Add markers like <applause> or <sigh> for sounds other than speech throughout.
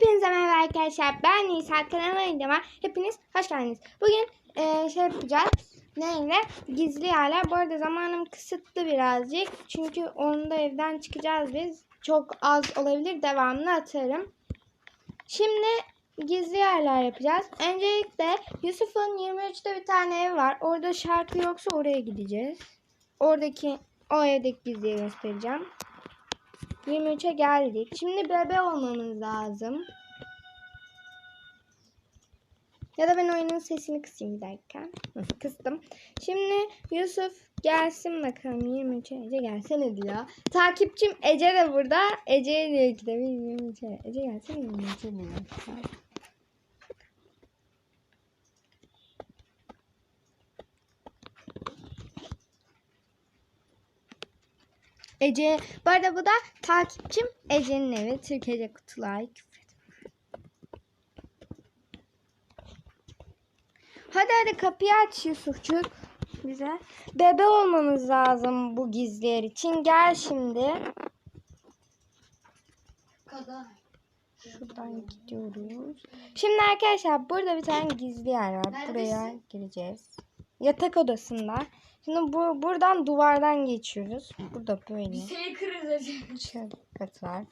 Hepinize merhaba arkadaşlar. Ben Nisa kanalıma videoma hepiniz hoş geldiniz. Bugün eee, şey yapacağız. Neyle? Gizli yerler. Bu arada zamanım kısıtlı birazcık. Çünkü onda evden çıkacağız biz. Çok az olabilir. Devamlı atarım. Şimdi gizli yerler yapacağız. Öncelikle Yusuf'un 23'te bir tane ev var. Orada şarkı yoksa oraya gideceğiz. Oradaki o evdeki gizliyi göstereceğim. 23'e geldik. Şimdi bebe olmamız lazım. Ya da ben oyunun sesini kısayım bir dakika. Kıstım. Şimdi Yusuf gelsin bakalım 23'e. Ece gelsene diyor. Takipçim Ece de burada. Ece diyor ki de 23'e. Ece gelsene 23'e diyor. Ece. Bu arada bu da takipçim Ece'nin evi. Türkiye'de kutular. Hadi hadi kapıyı aç Yusufçuk bize. Bebe olmamız lazım bu gizli yer için. Gel şimdi. kadar. Şuradan gidiyoruz. Şimdi arkadaşlar burada bir tane gizli yer var. Buraya gireceğiz. Yatak odasında. Şimdi bu buradan duvardan geçiyoruz. Burada böyle. Bir şey kırılacak. Şarkıt var.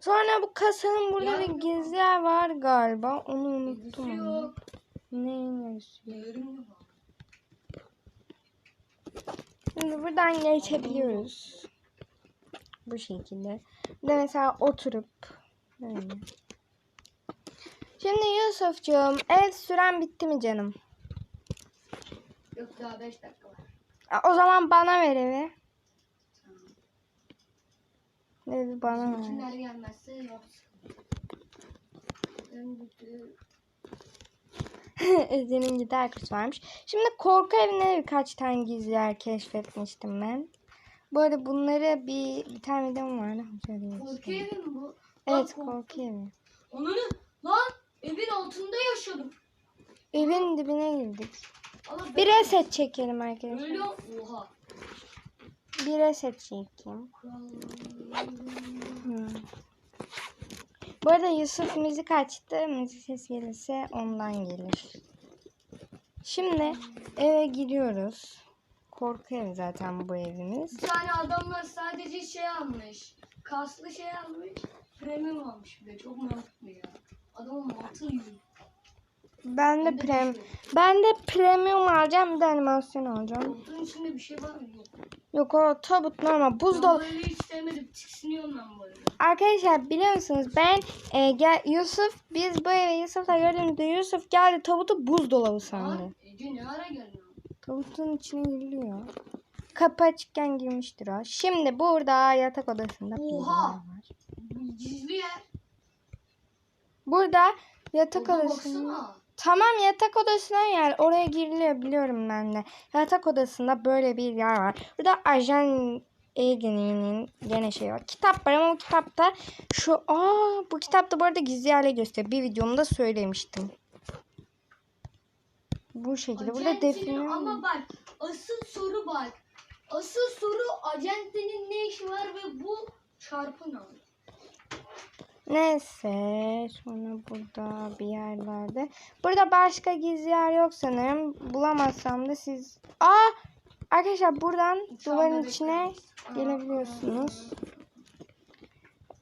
Sonra bu kasanın burada Ya. bir gizli yer var galiba. Onu unuttum. Yok. Neyin var? Şimdi buradan geçebiliyoruz. Bu şekilde. Bir de mesela oturup böyle. Şimdi Yusufcuğum ev süren bitti mi canım? Yok daha 5 dakika var. O zaman bana ver evi. Evi bana ver. Kimler gelmezse yok. Eze'nin gider kutusu varmış. Şimdi korku evine birkaç tane gizli yer keşfetmiştim ben. Bu arada bunları bir, bir tane videom. Şöyle Korku evi mi bu? Evet Lan korku evi. Ne? Lan evin altında yaşıyordum. Evin dibine girdik. Bir reset çekelim arkadaşlar. Öyle oha. Bir reset çekeyim. Hmm. Bu arada Yusuf müzik açtı. Müzik ses gelirse ondan gelir. Şimdi eve giriyoruz. Korku evi zaten bu evimiz. Bir tane adamlar sadece şey almış. Kaslı şey almış. Premium almış bir de. Çok mantıklı ya. Adamın mantığı iyi. Ben de Ben prem ben de premium alacağım bir de animasyon alacağım. Koltuğun içinde bir şey var mı? Yok. O tabut normal Ben buzdolabı. böyle hiç sevmedim. Tiksiniyorum ben böyle. Arkadaşlar biliyor musunuz ben e, gel, Yusuf biz bu eve Yusuf'la gördüğümüzde Yusuf geldi tabutu buzdolabı sandı. Lan Ece ne ara geldin? Tabutun içine giriliyor. Kapı açıkken girmiştir o. Şimdi burada yatak odasında Oha! var. Gizli yer. Burada yatak odasında. baksana. Tamam yatak odasına yer. Oraya giriliyor biliyorum ben de. Yatak odasında böyle bir yer var. Burada ajan Egenin'in gene şey var. Kitap var ama bu kitapta şu aa bu kitapta bu arada gizli yerle gösteriyor. Bir videomda söylemiştim. Bu şekilde. Burada define Ama bak asıl soru bak. Asıl soru acentenin ne işi var ve bu çarpı ne? Neyse sonra burada bir yerlerde. Burada başka gizli yer yok sanırım. Bulamazsam da siz... Aa! Arkadaşlar buradan duvarın içine gelebiliyorsunuz.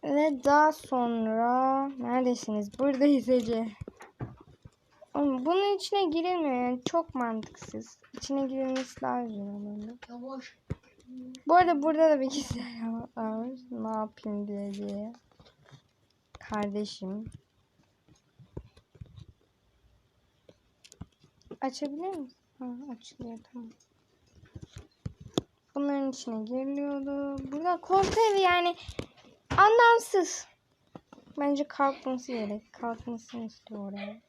Ve daha sonra neredesiniz? Buradayız Ece. Oğlum bunun içine girilmiyor yani çok mantıksız. İçine girilmesi olurdu. Yavaş. Bu arada burada da bir gizli yer varmış. Ne yapayım diye diye. Kardeşim. Açabilir misin? Ha, açılıyor tamam. Bunların içine giriliyordu. Burada korku evi yani anlamsız. Bence kalkması gerek. Kalkmasını istiyor oraya.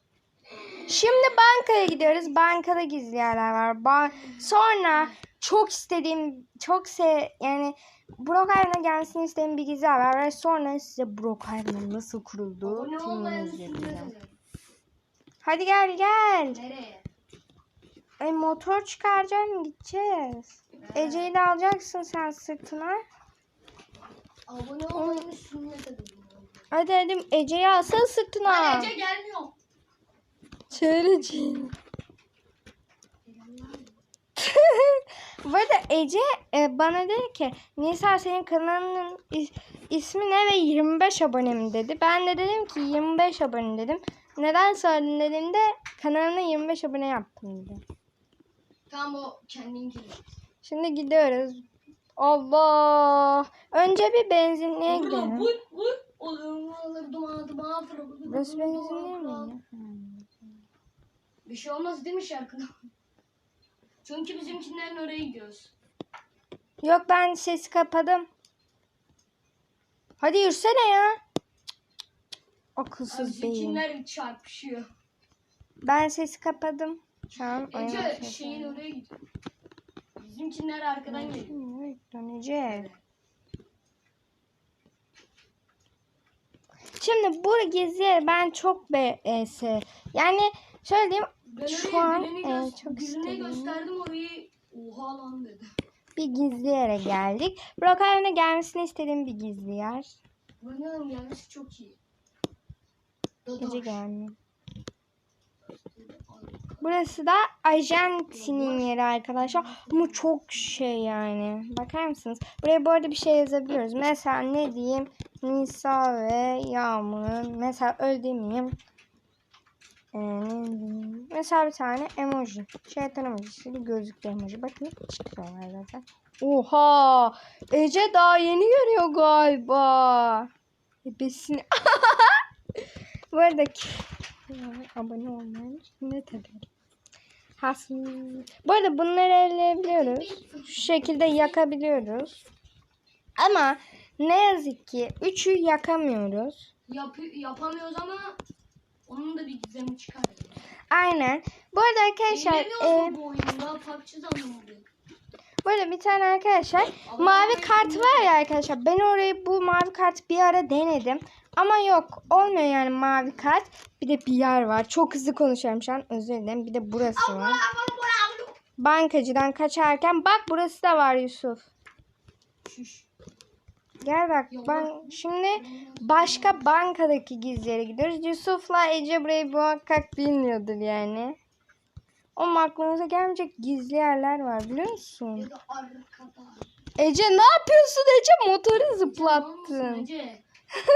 Şimdi bankaya gidiyoruz. Bankada gizli yerler var. Ba- Sonra çok istediğim, çok se yani Brookhaven'a gelmesini istediğim bir gizli var. Ve sonra size Brookhaven'ın nasıl kurulduğu filmini izleteceğim. Hadi gel gel. Nereye? Ay motor çıkaracağım gideceğiz. Ece'yi de alacaksın sen sırtına. Abone olmayı sünnet edin. Hadi hadi Ece'yi alsana sırtına. Lan Ece gelmiyor. Çevreci. Bu arada Ece e, bana dedi ki Nisa senin kanalının is- ismi ne ve 25 abone mi dedi. Ben de dedim ki 25 abone dedim. Neden söyledin dediğimde kanalına 25 abone yaptım dedi. Tamam o kendinkini. Şimdi gidiyoruz. Allah. Önce bir benzinliğe gidelim. vur vur. Olur. Burası benzinliğe mi? Bir şey olmaz değil mi şarkıda? Çünkü bizimkilerin oraya gidiyoruz. Yok ben sesi kapadım. Hadi yürüsene ya. Akılsız beyin. Bizimkiler çarpışıyor. Ben sesi kapadım. Şu an oyun Ece şeyin oraya gidiyor. Bizimkiler arkadan geliyor. Evet, dönecek. Şimdi bu geziye ben çok BS. Yani şöyle diyeyim Ben Şu an, e, çok istediğim- gösterdim orayı. Oha lan dedi. bir gizli yere geldik. Brookhaven'e gelmesini istediğim bir gizli yer. Bunların gelmesi çok iyi. Gece gelmiyor. Burası da Arjantin'in yeri arkadaşlar. Ama çok şey yani. Bakar mısınız? Buraya bu arada bir şey yazabiliyoruz. Mesela ne diyeyim? Nisa ve Yağmur'un. Mesela öyle demeyeyim. Diyeyim? Mesela bir tane emoji. Şeytan emojisi. Bir gözlüklü emoji. Bakın çıkıyorlar zaten. Oha! Ece daha yeni görüyor galiba. Ebesini. <laughs> bu arada abone olmayan ne tabii. Hasm. Bu arada bunları elleyebiliyoruz. Şu şekilde yakabiliyoruz. Ama ne yazık ki üçü yakamıyoruz. Yapı, yapamıyoruz ama onun da bir gizemi çıkar. Aynen. Bu arada arkadaşlar e, bu oyunda? PUBG zannediyorum. bu arada bir tane arkadaşlar Ama mavi kart var ya arkadaşlar. Ben orayı bu mavi kart bir ara denedim. Ama yok olmuyor yani mavi kart. Bir de bir yer var. Çok hızlı konuşuyorum şu an. Özür dilerim. Bir de burası var. Bankacıdan kaçarken bak burası da var Yusuf. Şuş. Gel bak ben şimdi başka bankadaki gizlere gidiyoruz. Yusuf'la Ece burayı muhakkak bilmiyordur yani. O aklınıza gelmeyecek gizli yerler var biliyor musun? Ece ne yapıyorsun Ece? Motoru zıplattın. Ece?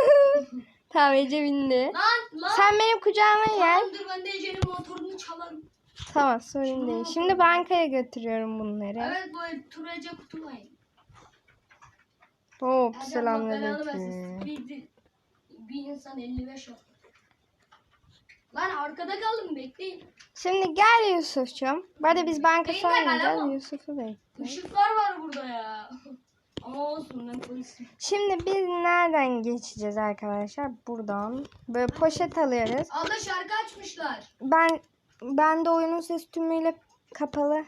<laughs> Tamam Ece bindi. Lan lan. Sen benim kucağıma gel. Tamam dur ben de Ece'nin motorunu çalarım. Tamam sorun değil. Şimdi bankaya götürüyorum bunları. Evet böyle turacı kutulayın. Hop selamünaleyküm. Bir, bir insan 55 yaptı. Lan arkada kaldım bekleyin. Şimdi gel Yusuf'cum. Bu arada biz banka soymayacağız. Yusuf'u bekle. Işıklar var burada ya. <laughs> Ama olsun ben polisim. Şimdi biz nereden geçeceğiz arkadaşlar? Buradan. Böyle poşet alıyoruz. Abla şarkı açmışlar. Ben ben de oyunun ses tümüyle kapalı.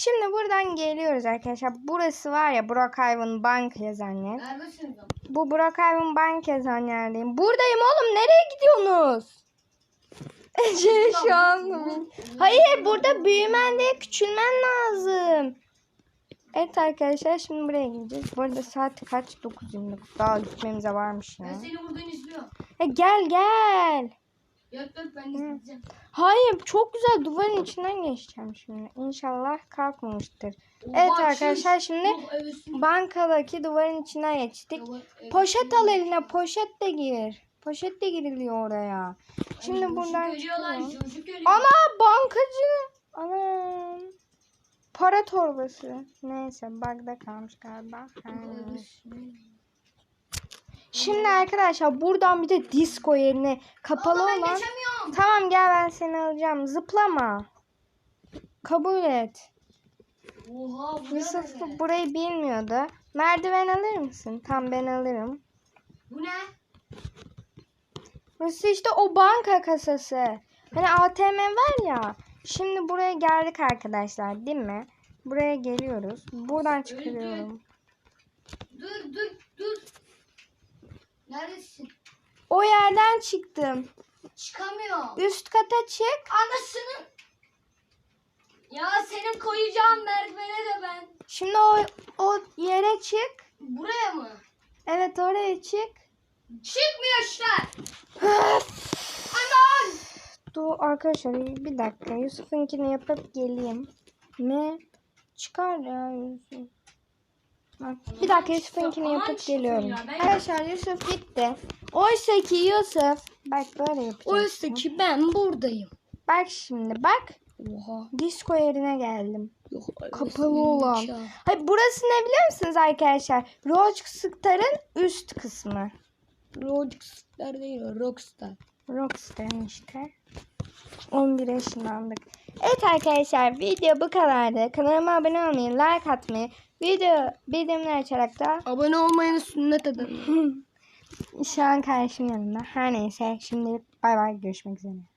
Şimdi buradan geliyoruz arkadaşlar. Burası var ya Brookhaven Bank yazan yer. Neredesiniz ama? Bu Brookhaven Bank yazan yerdeyim. Buradayım oğlum. Nereye gidiyorsunuz? <laughs> Ece şu an. Hayır burada büyümen değil küçülmen lazım. Evet arkadaşlar şimdi buraya gideceğiz. Bu arada saat kaç? 9.29. Daha gitmemize varmış ya. Ben seni buradan izliyorum. E gel gel. Yok yok ben izleyeceğim. Hayır çok güzel duvarın içinden geçeceğim şimdi. İnşallah kalkmamıştır. Evet Oha, arkadaşlar, çüş. şimdi evet, üstüne- Bankadaki duvarın içinden geçtik. Evet, Poşet al eline poşet de gir. Poşet de giriliyor oraya. Şimdi Ay, buradan. Ana bankacı. Ana. Para torbası. Neyse bug'da kalmış galiba. Ha. Şimdi arkadaşlar buradan bir de disco yerine kapalı Abla olan. Tamam gel ben seni alacağım. Zıplama. Kabul et. Oha bu Yusuf ne? burayı bilmiyordu. Merdiven alır mısın? Tam ben alırım. Bu ne? Burası işte o banka kasası. Hani ATM var ya. Şimdi buraya geldik arkadaşlar değil mi? Buraya geliyoruz. Buradan çıkarıyorum. Dur dur dur. Neredesin? O yerden çıktım. Çıkamıyorum. Üst kata çık. Anasını. Ya senin koyacağım merdivene de ben. Şimdi o, o yere çık. Buraya mı? Evet oraya çık. Çıkmıyor işte. Aman. Dur arkadaşlar bir dakika Yusuf'unkini yapıp geleyim. Ne? Çıkar ya Yusuf. Bir dakika Yusuf'unkini yapıp geliyorum. ya, Arkadaşlar Yusuf gitti. Oysa ki Yusuf. Bak böyle yapacağım. Oysa ki ben buradayım. Bak şimdi bak. Oha. Disco yerine geldim. Yok, Kapalı olan. Hayır burası ne biliyor musunuz arkadaşlar? Rockstar'ın üst kısmı. Rockstar değil o Rockstar. Rockstar'ın işte. 11 yaşındandık. Evet arkadaşlar video bu kadardı. Kanalıma abone olmayı, like atmayı, video bildirimleri açarak da Abone olmayanı sünnet edin. <laughs> şu an kardeşim yanında. Her neyse şimdi bay bay görüşmek üzere.